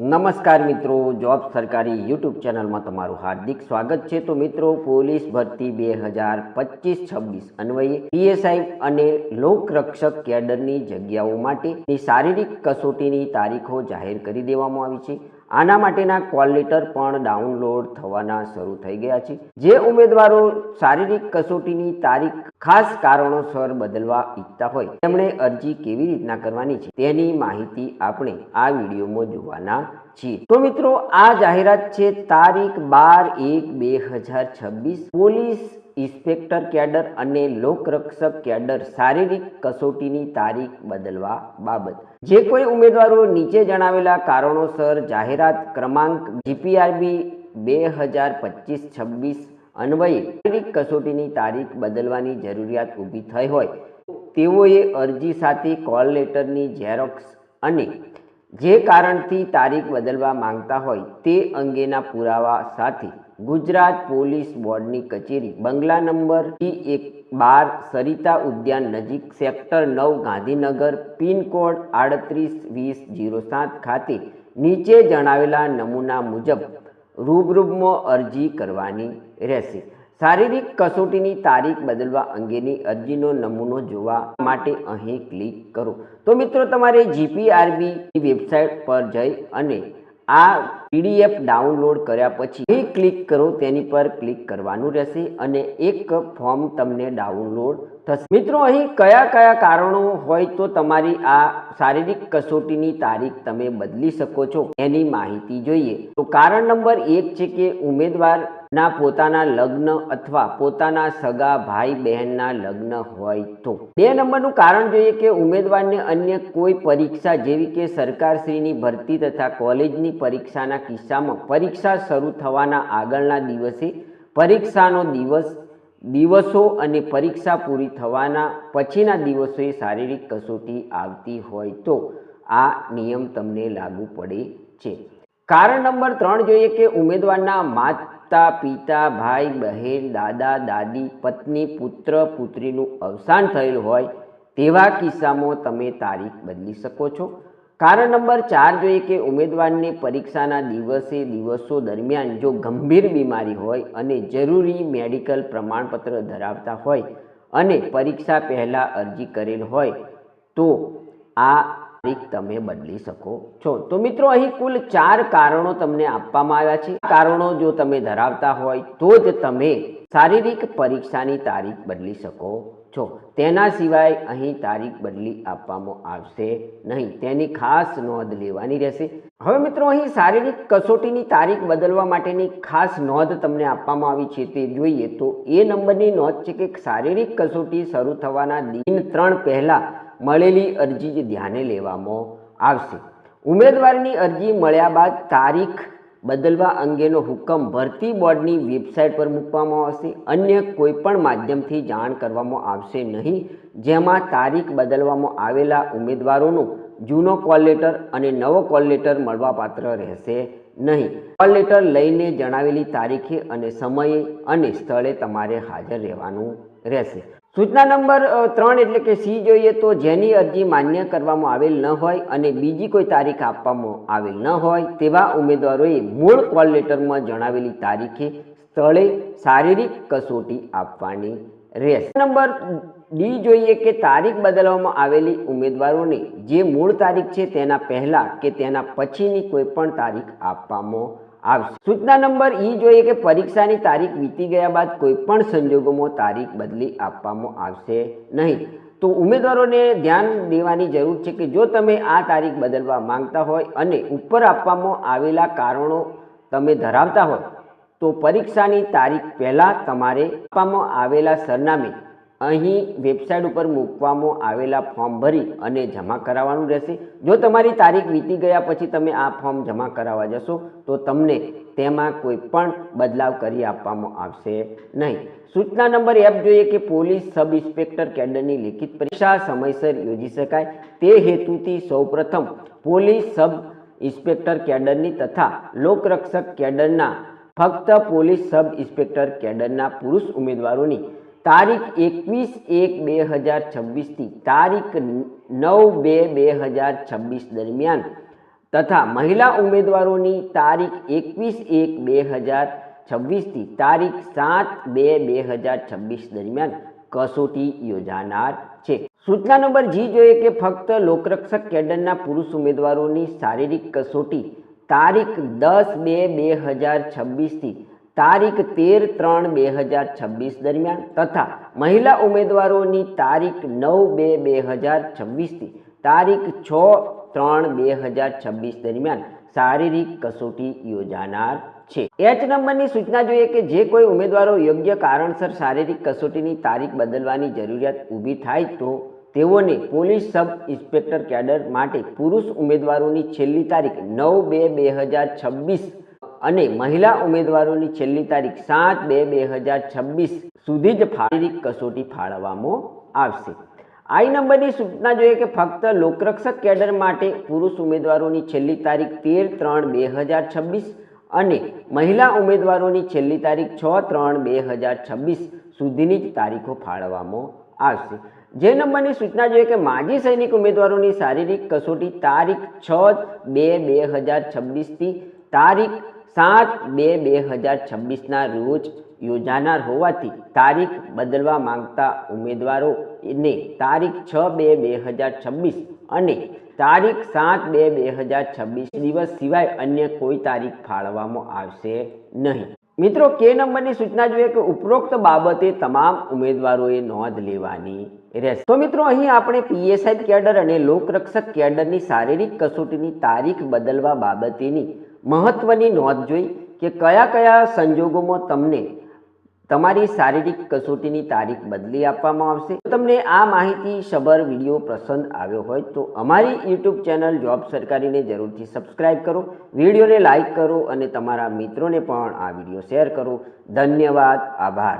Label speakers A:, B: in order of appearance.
A: નમસ્કાર મિત્રો, જોબ સરકારી યુટ્યુબ ચેનલમાં તમારું હાર્દિક સ્વાગત છે. તો મિત્રો, પોલીસ ભરતી બે હજાર પચીસ છવ્વીસ અન્વયે પીએસઆઈ અને લોકરક્ષક કેડરની જગ્યાઓ માટેની શારીરિક કસોટીની તારીખો જાહેર કરી દેવામાં આવી છે. આના માટેના કોલ લેટર પણ ડાઉનલોડ થવાના શરૂ થઈ ગયા છે. જે ઉમેદવારો શારીરિક કસોટીની તારીખ ખાસ કારણોસર બદલવા ઈચ્છતા હોય, તેમણે અરજી કેવી રીતના કરવાની છે તેની માહિતી આપણે આ વિડીયોમાં જોવાના છીએ. તો મિત્રો, આ જાહેરાત છે તારીખ બાર એક બે હજાર છવ્વીસ, પોલીસ ઇન્સ્પેક્ટર કેડર અને લોકરક્ષક કેડર શારીરિક કસોટીની તારીખ બદલવા બાબત. જે કોઈ ઉમેદવારો નીચે જણાવેલા કારણોસર જાહેરાત ક્રમાંક જીપીઆરબી બે હજાર પચીસ છવ્વીસ અન્વયે શારીરિક કસોટીની તારીખ બદલવાની જરૂરિયાત ઊભી થઈ હોય. તેઓએ અરજી સાથે કોલ લેટરની ઝેરોક્સ અને જે કારણથી તારીખ બદલવા માંગતા હોય તે અંગેના પુરાવા સાથે ગુજરાત પોલીસ બોર્ડની કચેરી. બંગલા નંબર ટી એક બાર સરિતા ઉદ્યાન નજીક સેક્ટર નવ ગાંધીનગર પિનકોડ આડત્રીસ વીસ જીરો સાત ખાતે નીચે જણાવેલા નમૂના મુજબ રૂબરૂબમાં અરજી કરવાની રહેશે. શારીરિક કસોટીની તારીખ બદલવા અંગેની અરજીનો નમૂનો જોવા માટે અહીં ક્લિક કરો. તો મિત્રો, તમારે જીપીઆરબી વેબસાઇટ પર જઈ અને આ પીડીએફ ડાઉનલોડ કર્યા પછી એ ક્લિક કરો, તેની પર ક્લિક કરવાનું રહેશે અને એક ફોર્મ તમને ડાઉનલોડ થશે. મિત્રો, અહીં કયા કયા કારણો હોય તો તમારી આ શારીરિક કસોટીની તારીખ તમે બદલી શકો છો એની માહિતી જોઈએ. તો કારણ નંબર એક છે કે ઉમેદવારના પોતાના લગ્ન અથવા પોતાના સગા ભાઈ બહેનના લગ્ન હોય તો. બે નંબરનું કારણ જોઈએ કે ઉમેદવારને અન્ય કોઈ પરીક્ષા જેવી કે સરકારશ્રીની ભરતી તથા કોલેજની પરીક્ષાના કિસ્સામાં પરીક્ષા શરૂ થવાના આગળના દિવસે પરીક્ષાનો દિવસ, દિવસો અને પરીક્ષા પૂરી થવાના પછીના દિવસોએ શારીરિક કસોટી આવતી હોય તો આ નિયમ તમને લાગુ પડે છે. કારણ નંબર ત્રણ જોઈએ કે ઉમેદવારના માતા, પિતા, ભાઈ, બહેન, દાદા, દાદી, પત્ની, પુત્ર, પુત્રીનું અવસાન થયેલ હોય તેવા કિસ્સામાં તમે તારીખ બદલી શકો છો. કારણ નંબર ચાર જોઈએ કે ઉમેદવારને પરીક્ષાના દિવસે, દિવસો દરમિયાન જો ગંભીર બીમારી હોય અને જરૂરી મેડિકલ પ્રમાણપત્ર ધરાવતા હોય અને પરીક્ષા પહેલાં અરજી કરેલ હોય તો આ તારીખ તમે બદલી શકો. છો તો મિત્રો અહીં કુલ ચાર કારણો તમને આપવામાં આવ્યા છે. કારણો જો તમે ધરાવતા હોય, તો જ તમે શારીરિક પરીક્ષાની તારીખ બદલી શકો. છો તેના સિવાય અહીં તારીખ બદલી આપવામાં આવશે નહીં. તેની ખાસ નોંધ લેવાની રહેશે. હવે મિત્રો, અહીં શારીરિક કસોટીની તારીખ બદલવા માટેની ખાસ નોંધ તમને આપવામાં આવી છે તે જોઈએ તો એ નંબરની નોંધ છે કે શારીરિક કસોટી શરૂ થવાના દિન ત્રણ પહેલાં મળેલી અરજી જ ધ્યાને લેવામાં આવશે. ઉમેદવારની અરજી મળ્યા બાદ તારીખ બદલવા અંગેનો હુકમ ભરતી બોર્ડની વેબસાઇટ પર મૂકવામાં આવશે. અન્ય કોઈપણ માધ્યમથી જાણ કરવામાં આવશે નહીં. જેમાં તારીખ બદલવામાં આવેલા ઉમેદવારોનો જૂનો કોલ લેટર અને નવો કોલ લેટર મળવાપાત્ર રહેશે નહીં. કોલ લેટર લઈને જણાવેલી તારીખે અને સમયે અને સ્થળે તમારે હાજર રહેવાનું રહેશે. સૂચના નંબર ત્રણ એટલે કે સી જોઈએ તો જેની અરજી માન્ય કરવામાં આવેલ ન હોય અને બીજી કોઈ તારીખ આપવામાં આવેલ ન હોય તેવા ઉમેદવારોએ મૂળ કોલ લેટરમાં જણાવેલી તારીખે સ્થળે શારીરિક કસોટી આપવાની રહેશે. નંબર ડી જોઈએ કે તારીખ બદલવામાં આવેલી ઉમેદવારોને જે મૂળ તારીખ છે તેના પહેલાં કે તેના પછીની કોઈ પણ તારીખ આપવામાં આવશે સૂચના નંબર ઈ જોઈએ કે પરીક્ષાની તારીખ વીતી ગયા બાદ કોઈ પણ સંજોગોમાં તારીખ બદલી આપવામાં આવશે નહીં. તો ઉમેદવારોને ધ્યાન દેવાની જરૂર છે કે જો તમે આ તારીખ બદલવા માંગતા હોય અને ઉપર આપવામાં આવેલા કારણો તમે ધરાવતા હોય, તો પરીક્ષાની તારીખ પહેલાં તમારે આપવામાં આવેલા સરનામે અહીં વેબસાઇટ ઉપર મૂકવામાં આવેલા ફોર્મ ભરી અને જમા કરાવવાનું રહેશે. જો તમારી તારીખ વીતી ગયા પછી તમે આ ફોર્મ જમા કરાવવા જશો, તો તમને તેમાં કોઈ પણ બદલાવ કરી આપવામાં આવશે નહીં. સૂચના નંબર એપ જોઈએ કે પોલીસ સબ ઇન્સ્પેક્ટર કેડરની લેખિત પરીક્ષા સમયસર યોજી શકાય. તે હેતુથી સૌપ્રથમ પોલીસ સબ ઇન્સ્પેક્ટર કેડરની તથા લોકરક્ષક કેડરના ફક્ત પોલીસ સબ ઇન્સ્પેક્ટર કેડરના પુરુષ ઉમેદવારોની તારીખ એકવીસ એક બે હજાર છવ્વીસથી તારીખ નવ બે બે હજાર છવ્વીસ દરમિયાન તથા મહિલા ઉમેદવારોની તારીખ એકવીસ એક બે હજાર છવ્વીસથી તારીખ સાત બે બે હજાર છવ્વીસ દરમિયાન કસોટી યોજાનાર છે. સૂચના નંબર જી જોઈએ કે ફક્ત લોકરક્ષક કેડરના પુરુષ ઉમેદવારોની શારીરિક કસોટી તારીખ દસ બે બે હજાર છવ્વીસથી તારીખ તેર ત્રણ બે હજાર છવ્વીસ દરમિયાન તથા મહિલા ઉમેદવારોની તારીખ નવ બે બે હજાર છવ્વીસથી તારીખ છ ત્રણ બે હજાર છવ્વીસ દરમિયાન શારીરિક કસોટી યોજાનાર છે. એચ નંબરની સૂચના જોઈએ કે જે કોઈ ઉમેદવારો યોગ્ય કારણસર શારીરિક કસોટીની તારીખ બદલવાની જરૂરિયાત ઊભી થાય તો તેઓને પોલીસ સબ ઇન્સ્પેક્ટર કેડર માટે પુરુષ ઉમેદવારોની છેલ્લી તારીખ નવ બે બે હજાર છવ્વીસ અને મહિલા ઉમેદવારોની છેલ્લી તારીખ સાત બે બે હજાર છવ્વીસ સુધી જ શારીરિક કસોટી ફાળવવામાં આવશે. આઈ નંબરની સૂચના જોઈએ કે ફક્ત લોકરક્ષક કેડર માટે પુરુષ ઉમેદવારોની છેલ્લી તારીખ તેર ત્રણ બે હજાર છવ્વીસ અને મહિલા ઉમેદવારોની છેલ્લી તારીખ છ ત્રણ બે હજાર છવ્વીસ સુધીની જ તારીખો ફાળવવામાં આવશે. જે નંબરની સૂચના જોઈએ કે માજી સૈનિક ઉમેદવારોની શારીરિક કસોટી તારીખ છ બે બે હજાર છવ્વીસથી તારીખ સાત બે બે હજાર છવ્વીસના રોજ યોજાનાર હોવાથી તારીખ બદલવા માંગતા ઉમેદવારોને તારીખ છ બે બે હજાર છવ્વીસ અને તારીખ સાત બે બે હજાર છવ્વીસ દિવસ સિવાય અન્ય કોઈ તારીખ ફાળવવામાં આવશે નહીં. મિત્રો કે નંબરની સૂચના જોઈએ કે ઉપરોક્ત બાબતે તમામ ઉમેદવારોએ નોંધ લેવાની રહેશે. તો મિત્રો, અહીં આપણે પીએસઆઈ કેડર અને લોકરક્ષક કેડરની શારીરિક કસોટીની તારીખ બદલવા બાબતેની મહત્વની નોંધ જોઈ કે કયા કયા સંજોગોમાં તમને તમારી શારીરિક કસોટીની તારીખ બદલી આપવામાં આવશે. તમને આ માહિતી સબર વીડિયો પસંદ આવ્યો હોય તો અમારી યુટ્યુબ ચેનલ જોબ સરકારીને જરૂરથી સબસ્ક્રાઈબ કરો, વિડીયોને લાઇક કરો અને તમારા મિત્રોને પણ આ વીડિયો શેર કરો. ધન્યવાદ, આભાર.